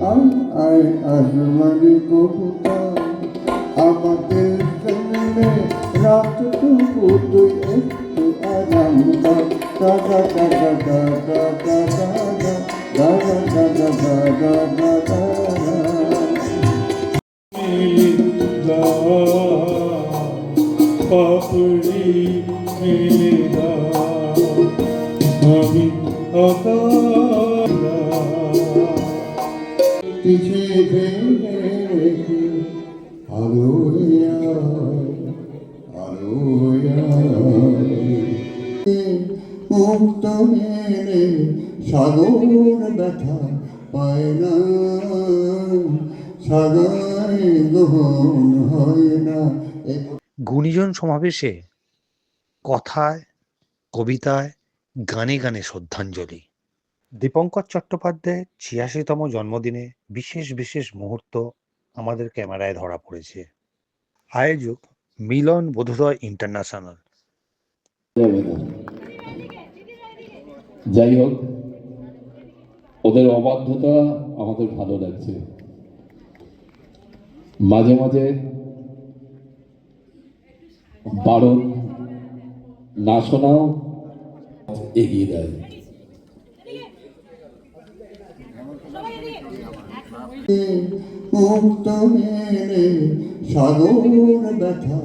আয় আসমানি কবুতর আমাদের জন্যে রাতটুকু তুই একটু আরাম কর দা দা দা দা দা দা দা দা দা দা দা পাপড়ি আমি অকালা সাগর ব্যথা পায় না হয় না গুণীজন সমাবেশে কথায় কবিতায় গানে গানে শ্রদ্ধাঞ্জলি। দীপঙ্কর চট্টোপাধ্যায়ের ছিয়াশিতম জন্মদিনে বিশেষ বিশেষ মুহূর্ত আমাদের ক্যামেরায় ধরা পড়েছে। আয়োজক মিলন বোধোদয় ইন্টারন্যাশনাল। যাই হোক, ওদের অবাধ্যতা আমাদের ভালো লাগছে। মাঝে মাঝে বারণ না শোনাও এগিয়ে দেয় মুক্ত মেলে সাগর ব্যথা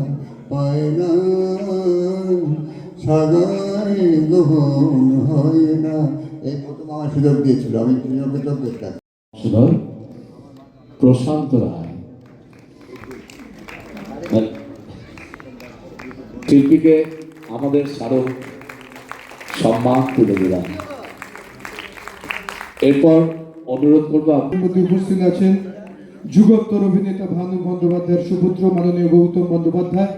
পায় না সাগরে গ্রহণ হয় না এই প্রথম আমার সুযোগ দিয়েছিল আমি সুযোগকে তো প্রশান্ত রায় শিল্পীকে আমাদের স্মারক সম্মান তুলে দিলাম এরপর অনুরোধ করব আপনি উপস্থিত আছেন যুগোত্তর অভিনেতা ভানু বন্দ্যোপাধ্যায়ের সুপুত্র মাননীয় গৌতম বন্দ্যোপাধ্যায়।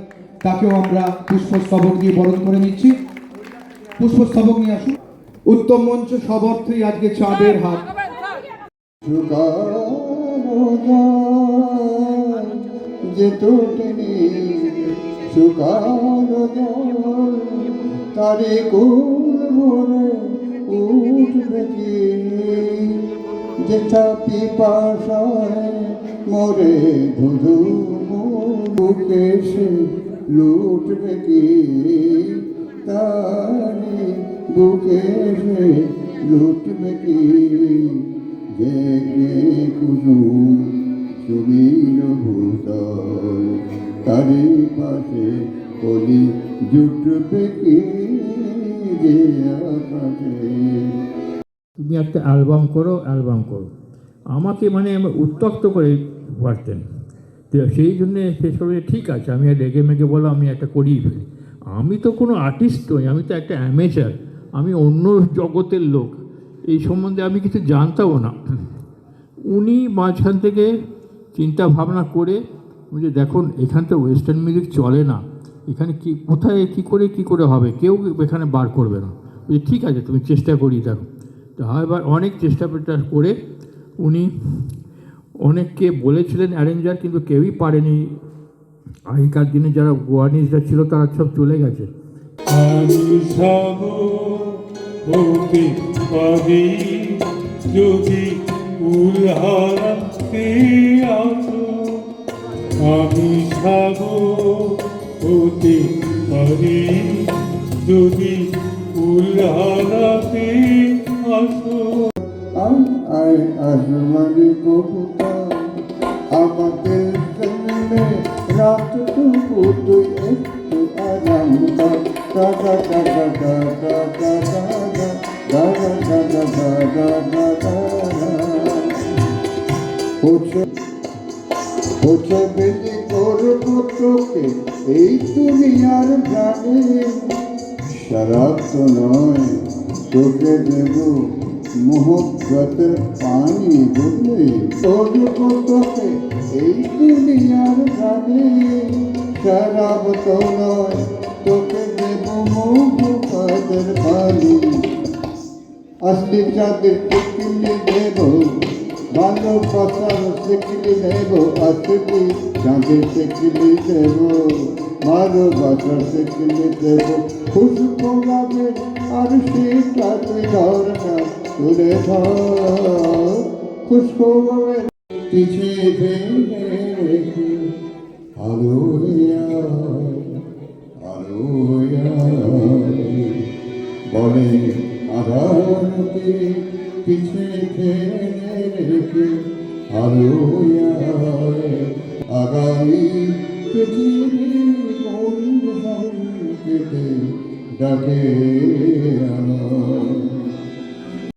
তাকেও আমরা পুষ্পস্তবক দিয়ে বরণ করে নিচ্ছি। পুষ্পস্তবক নিয়ে আসুন। উত্তম মঞ্চ সব আজকে চাঁদের হাত। যে তোটেনি তারে কোল ভরে উঠবে কি? যেটা পিপাসায় মরে ধুধু বুকে সে লুটবে কি? তারে বুকে সে লুটবে কি? জেগে কুসুম সুবীর ভূতল তারি পাশে কলি জুটবে কি? যে আকাশে তুমি একটা অ্যালবাম করো অ্যালবাম করো। আমাকে মানে উত্তক্ত করে পারতেন তো সেই জন্যে শেষ করে ঠিক আছে, আমি আর রেগে মেগে বলো আমি একটা করিয়ে ফেলি। আমি তো কোনো আর্টিস্ট নই, আমি তো একটা অ্যামেচার আমি অন্য জগতের লোক। এই সম্বন্ধে আমি কিছু জানতামও না। উনি মাঝখান থেকে চিন্তা ভাবনা করে যে দেখুন, এখানে তো ওয়েস্টার্ন মিউজিক চলে না। এখানে কি, কোথায় কি করে কি করে হবে? কেউ এখানে বার করবে না। ঠিক আছে, তুমি চেষ্টা করিয়ে দেখো। তো এবার অনেক চেষ্টা পেটা করে উনি অনেককে বলেছিলেন অ্যারেঞ্জার, কিন্তু কেউই পারেনি। আগেকার দিনে যারা গোয়ানিজরা ছিল তারা সব চলে গেছে। আমি যদি আয় আসমানি কবুতর আমাদের জন্যে রাতটুকু তুই একটু আরাম কর দা দা দা দা দা দা দা দা দা দা দা দা দা দা দা ওছে বেদি করব তোকে এই দুনিয়ার প্রাণে শরাব তো নয় তোকে দেব मोहब्बत पानी बोले सोच को तो एक दुनिया रखे शराब तो ना तो के दे मोहब्बत पानी असली चादर टिकली दे बो बालो पसार सिकली दे बो असली चादर टिकली दे बो मारो बाज़ार से किले दे खुश को लावे, अरशी का तुझ का সুরেখা খুশখবরের পিছে রেখে, আলো আলো বলে আধারকে পিছে রেখে, আলো আগামী পৃথিবীর কোন কেটে ডাকে আমার।